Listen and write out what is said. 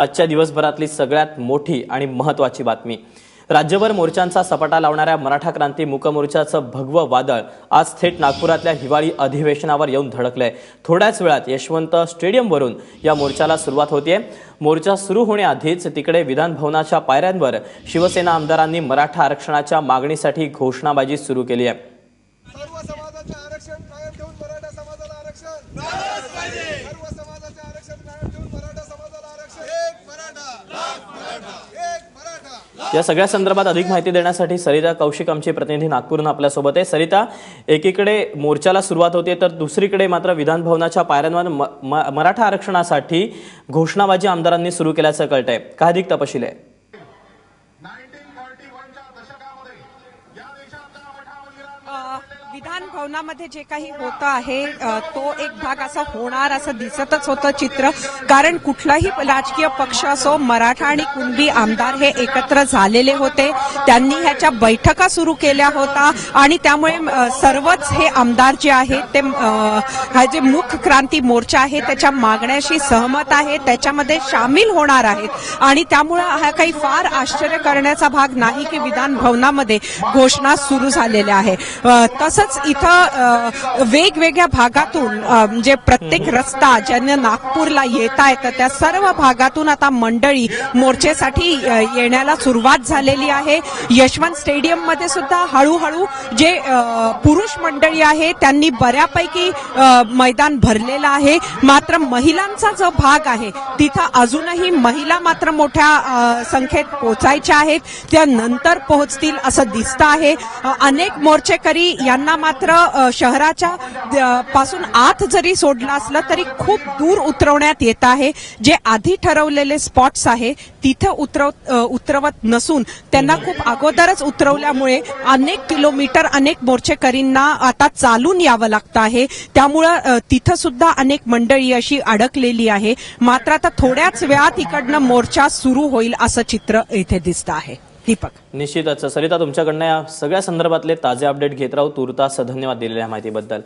आजच्या दिवसभरातली सगळ्यात मोठी आणि महत्वाची बातमी. राज्यभर मोर्चांचा सपाटा लावणाऱ्या मराठा क्रांती मुकमोर्चाचं भगवं वादळ आज थेट नागपुरातल्या हिवाळी अधिवेशनावर येऊन धडकलंय. थोड्याच वेळात यशवंत स्टेडियमवरून या मोर्चाला सुरुवात होतीये. मोर्चा सुरू होण्याआधीच तिकडे विधानभवनाच्या पायऱ्यांवर शिवसेना आमदारांनी मराठा आरक्षणाच्या मागणीसाठी घोषणाबाजी सुरू केली आहे सर्व समाजाचे आरक्षण कायम ठेवून मराठा समाजाला आरक्षण सर्व समाजाचे आरक्षण कायम ठेवून मराठा समाजाला आरक्षण एक मराठा एक मराठा या सगळ्या संदर्भात अधिक माहिती देण्यासाठी सरिता कौशिक आमचे प्रतिनिधी नागपूरनं आपल्यासोबत आहे. सरिता एकीकडे मोर्चाला सुरुवात होते तर दुसरीकडे मात्र विधान भवनाच्या पायऱ्यांवर म- मराठा आरक्षणासाठी घोषणाबाजी आमदारांनी सुरू केल्याचं कळतंय. काय अधिक तपशील आहे? विधान भवनामध्ये जे काही होतं आहे तो एक भाग असा होणार असं दिसतच होतं चित्र. कारण कुठलाही राजकीय पक्ष असो मराठा आणि कुणबी आमदार हे एकत्र झालेले होते. त्यांनी ह्याच्या बैठका सुरू केल्या होता आणि त्यामुळे सर्वच हे आमदार जे आहेत ते हा जे मुख क्रांती मोर्चा आहे त्याच्या मागण्याशी सहमत आहे त्याच्यामध्ये सामील होणार आहेत. आणि त्यामुळे हा काही फार आश्चर्य करण्याचा भाग नाही की विधान भवनामध्ये घोषणा सुरू झालेल्या आहे. तसंच तसंच इथं वेगवेगळ्या भागातून म्हणजे प्रत्येक रस्ता ज्यांना नागपूरला येता येतं त्या सर्व भागातून आता मंडळी मोर्चेसाठी येण्याला सुरुवात झालेली आहे. यशवंत स्टेडियममध्ये सुद्धा हळूहळू जे पुरुष मंडळी आहे त्यांनी बऱ्यापैकी मैदान भरलेलं आहे. मात्र महिलांचा जो भाग आहे तिथं अजूनही महिला मात्र मोठ्या संख्येत पोचायच्या आहेत. त्या नंतर पोहोचतील असं दिसतं आहे. अनेक मोर्चेकरी यांना मात्र शहराच्या पासून आत जरी सोडलं असलं तरी खूप दूर उतरवण्यात येत आहे. जे आधी ठरवलेले स्पॉट्स आहे तिथं उतरव उतरवत नसून त्यांना खूप अगोदरच उतरवल्यामुळे अनेक किलोमीटर अनेक मोर्चेकरींना आता चालून यावं लागतं आहे. त्यामुळं तिथं सुद्धा अनेक मंडळी अशी अडकलेली आहे. मात्र आता थोड्याच वेळात इकडनं मोर्चा सुरू होईल असं चित्र इथे दिसतं आहे. दीपक. निश्चितच. सरिता तुमच्याकडनं या सगळ्या संदर्भातले ताजे अपडेट घेत राहू. तुर्तास धन्यवाद दिलेल्या माहितीबद्दल.